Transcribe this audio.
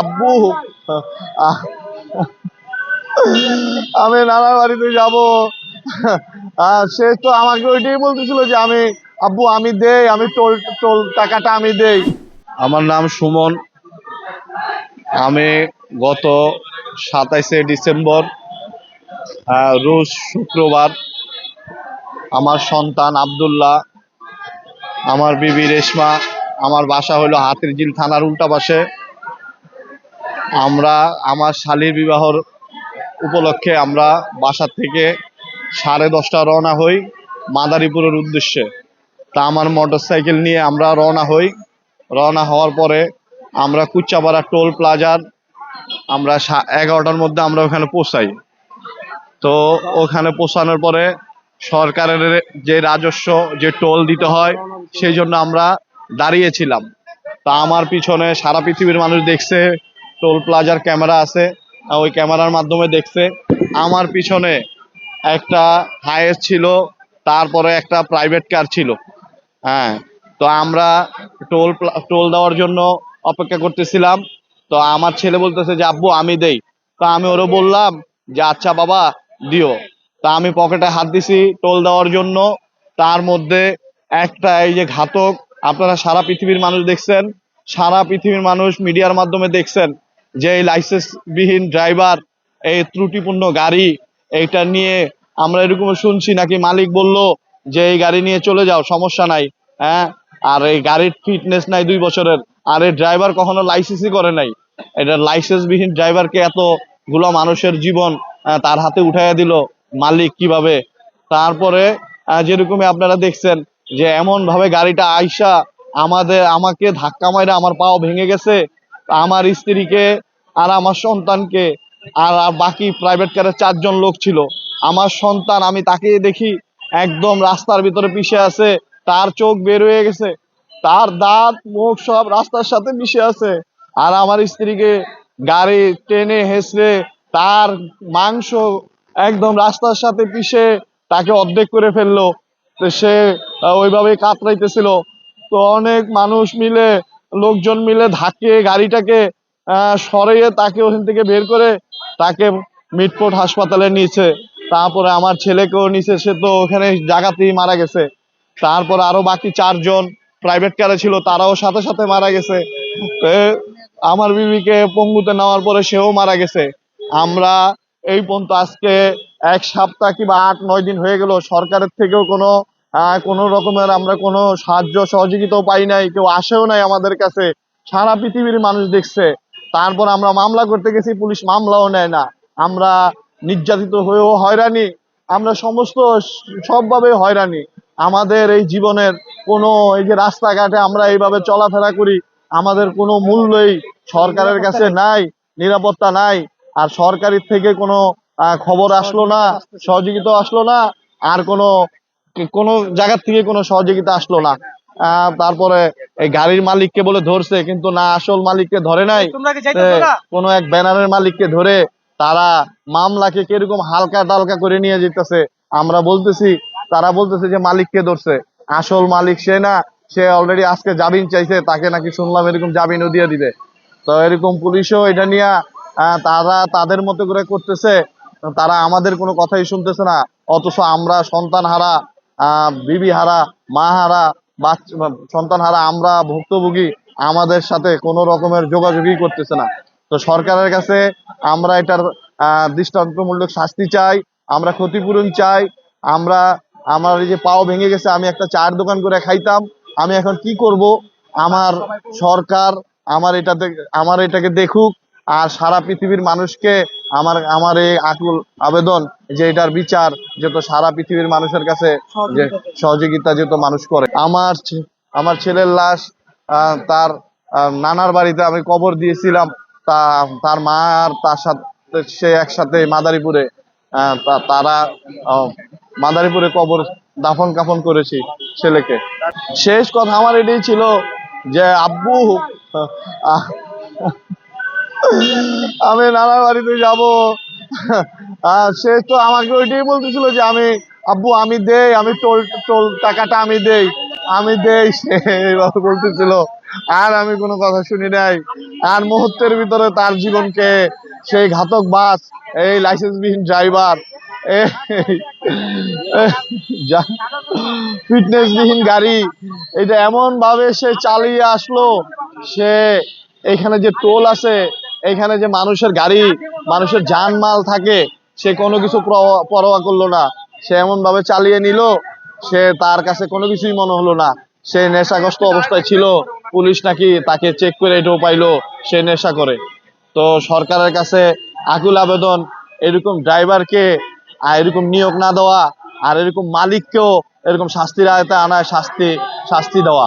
আব্বু। আমি নানার বাড়িতে যাব। সে তো আমাকে ওইটাই বলতেছিল যে আমি, আব্বু, আমি দেই, আমি টোল টোল টাকাটা আমি দেই। আমার নাম সুমন। আমি গত সাতাইশে ডিসেম্বর রোজ শুক্রবার আমার সন্তান আব্দুল্লাহ, আমার বিবি রেশমা, আমার বাসা হলো হাতিরঝিল থানার উল্টা পাশে। আমরা, আমার শালীর বিবাহর উপলক্ষে আমরা বাসার থেকে সাড়ে দশটা রওনা হই মাদারীপুরের উদ্দেশ্যে। তা আমার মোটরসাইকেল নিয়ে আমরা রওনা হই। রওনা হওয়ার পরে আমরা কুচ্চাপাড়া টোল প্লাজার, আমরা এগারোটার মধ্যে আমরা ওখানে পৌঁছাই। তো ওখানে পৌঁছানোর পরে সরকারের যে রাজস্ব, যে টোল দিতে হয়, সেই জন্য আমরা দাঁড়িয়েছিলাম। তা আমার পিছনে সারা পৃথিবীর মানুষ দেখছে টোল প্লাজার ক্যামেরা আছে ওই ক্যামেরার মাধ্যমে দেখছে। আমার পিছনে একটা হায়েস ছিল, তারপরে একটা প্রাইভেট কার ছিল। হ্যাঁ তো আমরা টোল টোল দেওয়ার জন্য অপেক্ষা করতেছিলাম। তো আমার ছেলে বলতেছে যে, আব্বু, আমি দেই। তা আমি ওরও বললাম যে আচ্ছা বাবা, দিও। তা আমি পকেটে হাত দিছি টোল দেওয়ার জন্য। তার মধ্যে একটা এই যে ঘাতক, আপনারা সারা পৃথিবীর মানুষ দেখছেন, সারা পৃথিবীর মানুষ মিডিয়ার মাধ্যমে দেখছেন। যে এই লাইসেন্স বিহীন ড্রাইভার, এই ত্রুটিপূর্ণ গাড়ি, এইটা নিয়ে আমরা এরকম শুনছি নাকি মালিক বলল যে এই গাড়ি নিয়ে চলে যাও, সমস্যা নাই হ্যাঁ? আর এই গাড়ির ফিটনেস নাই দুই বছরের, আর এই ড্রাইভার কখনো লাইসেন্সই করে নাই। এটা লাইসেন্স বিহীন ড্রাইভারকে এতগুলো মানুষের জীবন তার হাতে উঠাইয়া দিল মালিক কীভাবে? তারপরে যেরকমই আপনারা দেখছেন যে এমন ভাবে গাড়িটা আইসা আমাদের, আমাকে ধাক্কা মাইরা আমার পাও ভেঙে গেছে আমার স্ত্রীকে আর আমার সন্তানকে আর বাকি প্রাইভেট কারের চারজন লোক ছিল। আমার সন্তান, আমি তাকে দেখি একদম রাস্তার ভিতরে পিষে আছে, তার চোখ বের হয়ে গেছে, তার দাঁত, মুখ সব রাস্তার সাথে মিশে আছে। আর আমার স্ত্রীকে গাড়ি টেনে হেসড়ে তার মাংস একদম রাস্তার সাথে পিষে তাকে অর্ধেক করে ফেলল। তো সে ওইভাবে কাতরাইতেছিল। তো অনেক মানুষ মিলে লোকজন মিলে ধাক্কে গাড়িটাকে সরিয়ে তাকে ওখান থেকে বের করে তাকে মিটপোর্ট হাসপাতালে নিয়েছে। তারপরে আমার ছেলেকেও নিচে সে তো ওখানে জায়গাতেই মারা গেছে। তারপর আরও বাকি চারজন প্রাইভেট কারে ছিল, তারাও সাথে সাথে মারা গেছে। আমার বিবিকে পঙ্গুতে নেওয়ার পরে সেও মারা গেছে। আমরা এই পর্যন্ত আজকে এক সপ্তাহ কিংবা আট, নয় দিন হয়ে গেল, সরকারের থেকেও কোনো কোনো রকমের আমরা কোনো সাহায্য, সহযোগিতাও পাই নাই, কেউ আসেও নাই আমাদের কাছে। সারা পৃথিবীর মানুষ দেখছে। তারপর আমরা মামলা করতে গেছি, পুলিশ মামলাও নেয় না। আমরা নির্যাতিত হয়েও হয়রানি। আমরা সমস্ত সবভাবে হয়রানি। আমাদের এই জীবনের কোনো এই যে রাস্তাঘাটে আমরা এইভাবে চলাফেরা করি, আমাদের কোনো মূল্যই সরকারের কাছে নাই, নিরাপত্তা নাই। আর সরকারের থেকে কোনো খবর আসলো না সহযোগিতা আসলো না। আর কোনো কোনো জায়গার থেকে কোনো সহযোগিতা আসলো না। তারপরে এই গাড়ির মালিককে বলে ধরছে কিন্তু না আসল মালিককে ধরে নাই। কোনো এক ব্যানারের মালিককে ধরে তারা মামলাকে কীরকম হালকা ডালকা করে নিয়ে যেতেছে আমরা বলতেছি তারা বলতেছে যে মালিককে ধরছে। আসল মালিক সে না সে অলরেডি আজকে জামিন চাইছে তাকে নাকি শুনলাম এরকম জামিনও দিয়ে দিবে। তো এরকম পুলিশও এটা নিয়ে আহ, তারা তাদের মতো করে করতেছে তারা আমাদের কোনো কথাই শুনতেছে না অথচ আমরা সন্তান হারা আহ, বিবি হারা, মা হারা, বাচ্চা, সন্তান হারা, আমরা ভুক্তভোগী, আমাদের সাথে কোনো রকমের যোগাযোগই করতেছে না। তো সরকারের কাছে আমরা এটার দৃষ্টান্তমূলক শাস্তি চাই, আমরা ক্ষতিপূরণ চাই, আমরা, আমার এই যে পাও ভেঙে গেছে, আমি একটা চায়ের দোকান করে খাইতাম, আমি এখন কি করব? আমার সরকার আমার এটাতে, আমার এটাকে দেখুক, আর সারা পৃথিবীর মানুষকে আমার আমার এই আকুল আবেদন যে এটার বিচার যত সারা পৃথিবীর মানুষের কাছে যে সহযোগিতা যত মানুষ করে। আমার আমার ছেলের লাশ তার নানার বাড়িতে আমি কবর দিয়েছিলাম। তা তার মা আর তার সাথে সে একসাথে মাদারীপুরে তারা মাদারীপুরে কবর দাফন কাফন করেছি ছেলেকে। শেষ কথা আমার এটাই ছিল যে আব্বু আমি নানার বাড়িতে যাব। আর সে তো আমাকে ওইটাই বলতেছিল যে আমি, আব্বু, আমি দেই, আমি টোল টোল টাকাটা আমি দেই আমি দেই। সে এইভাবে বলতেছিল। আর আমি কোনো কথা শুনি নাই। আর মুহূর্তের ভিতরে তার জীবনকে সেই ঘাতক বাস, এই লাইসেন্সবিহীন ড্রাইভার ফিটনেসবিহীন গাড়ি, এটা এমন ভাবে সে চালিয়ে আসলো, সে এখানে যে টোল আছে এখানে যে মানুষের গাড়ি, মানুষের জানমাল থাকে, সে কোনো কিছু পরোয়া করল না। সে এমন ভাবে চালিয়ে নিল, সে তার কাছে কোনো কিছুই মনে হলো না। সে নেশাগ্রস্ত অবস্থায় ছিল, পুলিশ নাকি তাকে চেক করে এটাও পাইলো, সে নেশা করে। তো সরকারের কাছে আকুল আবেদন, এরকম ড্রাইভারকে, আর এরকম নিয়োগ না দেওয়া, আর এরকম মালিককেও এরকম শাস্তির আয়তায় আনায় শাস্তি শাস্তি দেওয়া।